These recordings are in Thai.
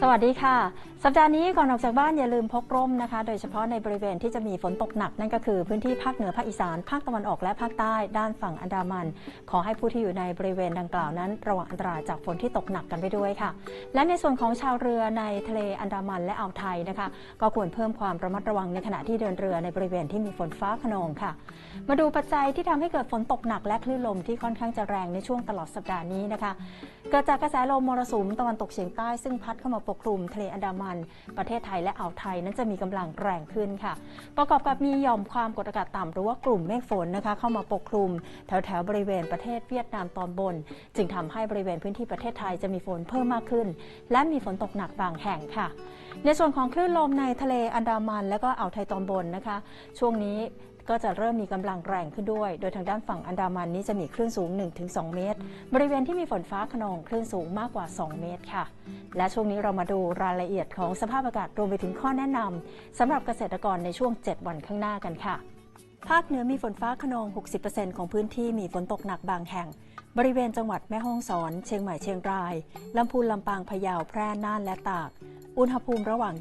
สวัสดีค่ะสัปดาห์นี้ก่อนออกจากบ้านอย่าลืมพกร่มนะคะ โดยเฉพาะในบริเวณที่จะมีฝนตกหนัก นั่นก็คือพื้นที่ภาคเหนือภาคอีสานภาคตะวันออกและภาคใต้ด้านฝั่งอันดามัน ขอให้ผู้ที่อยู่ในบริเวณดังกล่าวนั้น ระวังอันตรายจากฝนที่ตกหนักกันไปด้วยค่ะ และในส่วนของชาวเรือในทะเลอันดามันและอ่าวไทยนะคะ ก็ควรเพิ่มความระมัดระวังในขณะที่เดินเรือในบริเวณที่มีฝนฟ้าขนองค่ะ มาดูปัจจัยที่ทำให้เกิดฝนตกหนักและคลื่นลมที่ค่อนข้างจะแรงในช่วงตลอดสัปดาห์นี้นะคะ เกิดจากกระแสลมมรสุมตะวันตกเฉียงใต้ซึ่งพัดเข้ามาปกคลุมทะเลอันดามันประเทศไทยและอ่าวไทยนั้นจะมีกำลังแรงขึ้นค่ะ ประกอบกับมีหย่อมความกดอากาศต่ำหรือว่ากลุ่มเมฆฝนนะคะ เข้ามาปกคลุม แถวแถวบริเวณประเทศเวียดนามตอนบน จึงทำให้บริเวณพื้นที่ประเทศไทยจะมีฝนเพิ่มมากขึ้น และมีฝนตกหนักบางแห่งค่ะ ในส่วนของคลื่นลมในทะเลอันดามัน และก็อ่าวไทยตอนบนนะคะ ช่วงนี้ ก็จะเริ่มมีกำลังแรงขึ้นด้วย โดยทางด้านฝั่งอันดามันนี้จะมีคลื่นสูง 1-2 เมตร บริเวณที่มีฝนฟ้าขนองคลื่นสูงมากกว่า 2 เมตรค่ะ และช่วงนี้เรามาดูรายละเอียดของสภาพอากาศรวมไปถึงข้อแนะนำสำหรับเกษตรกรในช่วง 7 วันข้างหน้ากันค่ะ ภาคเหนือมีฝนฟ้าขนอง 60%ของพื้นที่มีฝนตกหนักบางแห่งบริเวณจังหวัดแม่ฮ่องสอน เชียงใหม่เชียงราย ลำพูนลำปางพะเยาแพร่น่านและตาก อุณหภูมิระหว่าง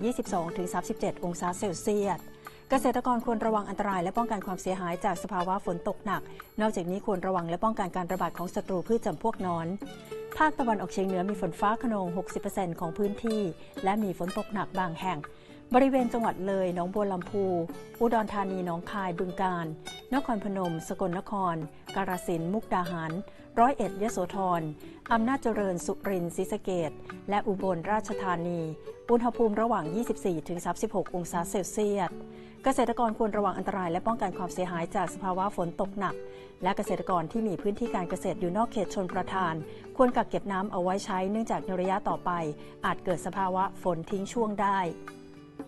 22-37 องศาเซลเซียส เกษตรกรควรระวังอันตรายและป้องกันความเสียหายจากสภาวะฝนตกหนัก นอกจากนี้ควรระวังและป้องกันการระบาดของศัตรูพืชจำพวกนอน ภาคตะวันออกเฉียงเหนือมีฝนฟ้าขนอง 60%ของพื้นที่ และมีฝนตกหนักบางแห่ง บริเวณจังหวัดเลย หนองบัวลำพู อุดรธานี หนองคาย บึงกาฬ นครพนม สกลนคร กาฬสินธุ์ มุกดาหาร ร้อยเอ็ด ยโสธร อำนาจเจริญ สุรินทร์ ศรีสะเกดและอุบลราชธานี อุณหภูมิระหว่าง 24-36 องศาเซลเซียส เกษตรกรควรระวังอันตรายและป้องกันความเสียหายจากสภาวะฝนตกหนัก และเกษตรกรที่มีพื้นที่การเกษตรอยู่นอกเขตชนประทาน ควรกักเก็บน้ำเอาไว้ใช้เนื่องจากในระยะต่อไป อาจเกิดสภาวะฝนทิ้งช่วงได้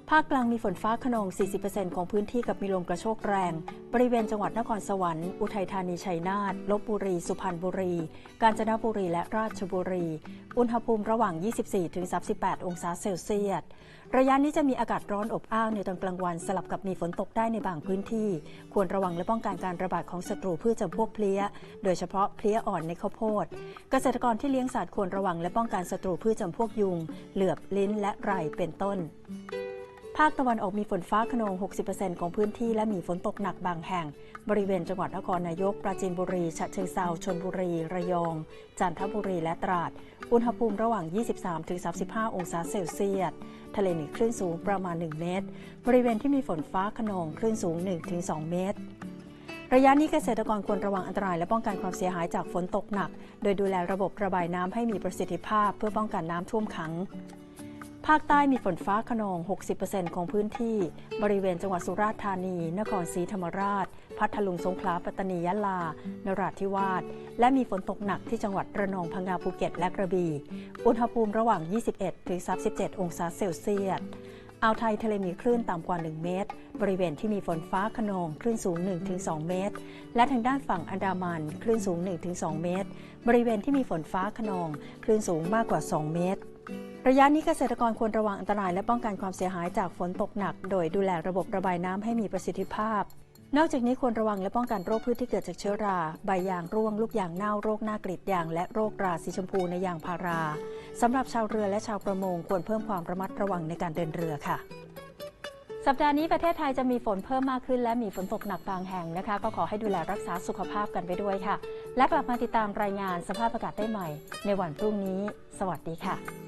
ภาคกลางมีฝนฟ้าขนอง 40%ของพื้นที่กับมีลมกระโชกแรง บริเวณจังหวัดนครสวรรค์ อุทัยธานี ชัยนาท ลบบุรี สุพรรณบุรี กาญจนบุรี และราชบุรี อุณหภูมิระหว่าง 24-38 องศาเซลเซียส ระยะนี้จะมีอากาศร้อนอบอ้าวในตอนกลางวันสลับกับมีฝนตกได้ในบางพื้นที่ ควรระวังและป้องกันการระบาดของศัตรูพืชจำพวกเพลี้ย โดยเฉพาะเพลี้ยอ่อนในข้าวโพด เกษตรกรที่เลี้ยงสัตว์ควรระวังและป้องกันศัตรูพืชจำพวกยุง เหลือบลิ้นและไรเป็นต้น ภาคตะวันออกมีฝนฟ้าขนอง 60%ของพื้นที่และมีฝนตกหนักบางแห่ง บริเวณจังหวัดนครนายก ปราจีนบุรี ฉะเชิงเทราชลบุรี ระยอง จันทบุรีและตราด อุณหภูมิระหว่าง 23-35 องศาเซลเซียส ทะเลมีคลื่นสูงประมาณ 1 เมตร บริเวณที่มีฝนฟ้าขนองคลื่นสูง 1-2 เมตร ระยะนี้เกษตรกรควรระวังอันตรายและป้องกันความเสียหายจากฝนตกหนัก โดยดูแลระบบระบายน้ำให้มีประสิทธิภาพเพื่อป้องกันน้ำท่วมขัง ภาคใต้มีฝนฟ้าขนอง 60%ของพื้นที่ บริเวณจังหวัดสุราษฎร์ธานี นครศรีธรรมราช พัทลุง สงขลา ปัตตานี ยะลา นราธิวาส และมีฝนตกหนักที่จังหวัดระนอง พังงา ภูเก็ต และกระบี่ อุณหภูมิระหว่าง 21- ถึง 37 องศาเซลเซียส อ่าวไทยทะเลมีคลื่นต่ำกว่า 1 เมตร บริเวณที่มีฝนฟ้าขนองคลื่นสูง 1-2 เมตร และทางด้านฝั่งอันดามันคลื่นสูง 1-2 เมตร บริเวณที่มีฝนฟ้าขนองคลื่นสูงมากกว่า 2 เมตร ระยะนี้เกษตรกรควรระวังอันตรายและป้องกันความเสียหายจากฝนตกหนัก โดยดูแลระบบระบายน้ำให้มีประสิทธิภาพ นอกจากนี้ควรระวังและป้องกันโรคพืชที่เกิดจากเชื้อรา ใบยางร่วง ลูกยางเน่า โรคหน้ากรีดยาง และโรคราสีชมพูในยางพาราสำหรับชาวเรือและชาวประมงควรเพิ่มความระมัดระวังในการเดินเรือค่ะสัปดาห์นี้ประเทศไทยจะมีฝนเพิ่มมากขึ้นและมีฝนตกหนักบางแห่งนะคะ ก็ขอให้ดูแลรักษาสุขภาพกันไปด้วยค่ะ และกลับมาติดตามรายงานสภาพอากาศได้ใหม่ ในวันพรุ่งนี้ สวัสดีค่ะ